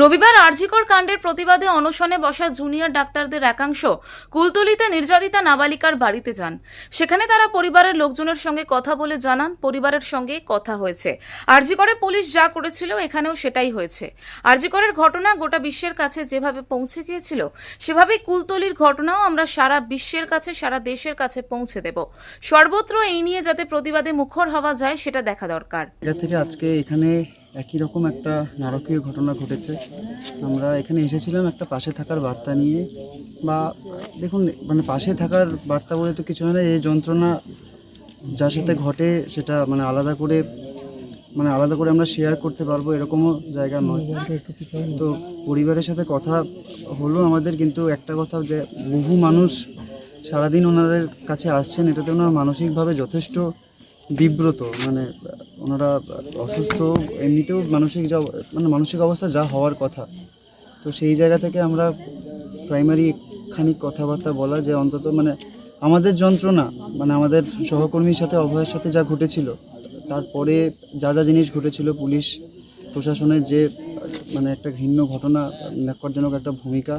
রবিবার আরজিকর কাণ্ডের প্রতিবাদে অনশনে বসা জুনিয়র ডাক্তারদের একাংশ কুলতলিতে নির্যাতিতা নাবালিকার বাড়িতে যান। সেখানে তারা পরিবারের লোকজনের সঙ্গে কথা বলে জানান, পরিবারের সঙ্গে কথা হয়েছে। আরজিকরে পুলিশ যা করেছিল, এখানেও সেটাই হয়েছে। আরজিকরের ঘটনা গোটা বিশ্বের কাছে যেভাবে পৌঁছে গিয়েছিল, সেভাবেই কুলতলির ঘটনাও আমরা সারা বিশ্বের কাছে, সারা দেশের কাছে পৌঁছে দেব। সর্বত্র এই নিয়ে যাতে প্রতিবাদে মুখর হওয়া যায়, সেটা দেখা দরকার। আজকে এখানে একই রকম একটা নারকীয় ঘটনা ঘটেছে। আমরা এখানে এসেছিলাম একটা পাশে থাকার বার্তা নিয়ে বা দেখুন মানে পাশে থাকার বার্তা বলে তো কিছু হয় না এই যন্ত্রণা যার সাথে ঘটে সেটা মানে আলাদা করে মানে আলাদা করে আমরা শেয়ার করতে পারব এরকমও জায়গা নয়। তো পরিবারের সাথে কথা হলো আমাদের, কিন্তু একটা কথা যে বহু মানুষ সারাদিন ওনাদের কাছে আসছেন, এটাতে ওনারা মানসিকভাবে যথেষ্ট বিব্রত মানে ওনারা অসুস্থ, এমনিতেও মানসিক যা মানে মানসিক অবস্থা যা হওয়ার কথা। তো সেই জায়গা থেকে আমরা প্রাইমারি খানিক কথাবার্তা বলা যে, অন্তত মানে আমাদের যন্ত্রণা মানে আমাদের সহকর্মীর সাথে, অভয়ের সাথে যা ঘটেছিল, তারপরে যা যা জিনিস ঘটেছিল, পুলিশ, প্রশাসনের যে মানে একটা ঘৃণ্য ঘটনা ন্যাক্কারজনক একটা ভূমিকা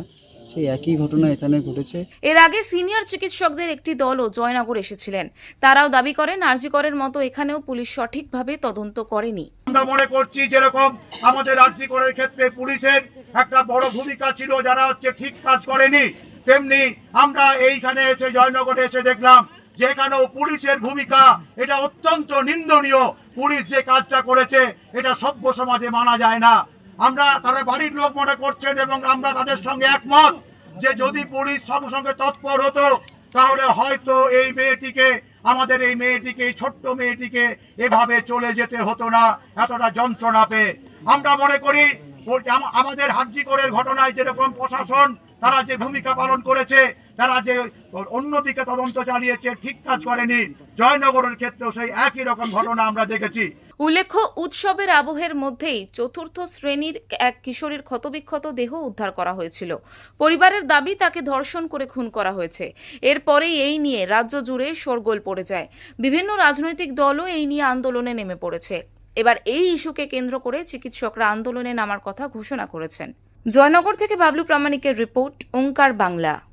সেই একই ঘটনা এখানে ঘটেছে। এর আগে সিনিয়র চিকিৎসকদের একটি দলও জয়নগর এসেছিলেন। তারাও দাবি করেন আরজিকরের মতো এখানেও পুলিশ সঠিকভাবে তদন্ত করেনি। আমরা মনে করছি যেরকম আমাদের রাজ্যিক করার ক্ষেত্রে পুলিশের একটা বড় ভূমিকা ছিল যারা হচ্ছে ঠিক কাজ করেনি তেমনি আমরা এইখানে এসে জয়নগরে এসে দেখলাম যেখানেও পুলিশের ভূমিকা এটা অত্যন্ত নিন্দনীয়। পুলিশ যে কাজটা করেছে এটা সভ্য সমাজে মানা যায় না। আমরা তারা বাড়ির লোক মনে করছেন এবং আমরা তাদের সঙ্গে একমত যে যদি পুলিশ সঙ্গে সঙ্গে তৎপর হতো, তাহলে হয়তো এই মেয়েটিকে, আমাদের এই মেয়েটিকে, এই ছোট্ট মেয়েটিকে এভাবে চলে যেতে হতো না, এতটা যন্ত্রণা পেয়ে। আমরা মনে করি আমাদের হাজি হাজিকরের ঘটনায় যেরকম প্রশাসন তারা যে ভূমিকা পালন করেছে, তারা যে অন্যদিকে তদন্ত চালিয়েছে, ঠিক কাজ করেনি। জয়নগরের ক্ষেত্রেও সেই একই রকম ঘটনা আমরা দেখেছি। উল্লেখ্য, উৎসবের আবহের মধ্যেই চতুর্থ শ্রেণির এক কিশোরীর ক্ষতবিক্ষত দেহ উদ্ধার করা হয়েছিল। পরিবারের দাবি, তাকে ধর্ষণ করে খুন করা হয়েছে। এরপরেই এই নিয়ে রাজ্য জুড়ে শোরগোল পড়ে যায়। বিভিন্ন রাজনৈতিক দলও এই নিয়ে আন্দোলনে নেমে পড়েছে। এবার এই ইস্যুকে কেন্দ্র করে চিকিৎসকরা আন্দোলনে নামার কথা ঘোষণা করেছেন। জয়নগর থেকে বাবলু প্রামাণিকের রিপোর্ট ওঙ্কার বাংলা।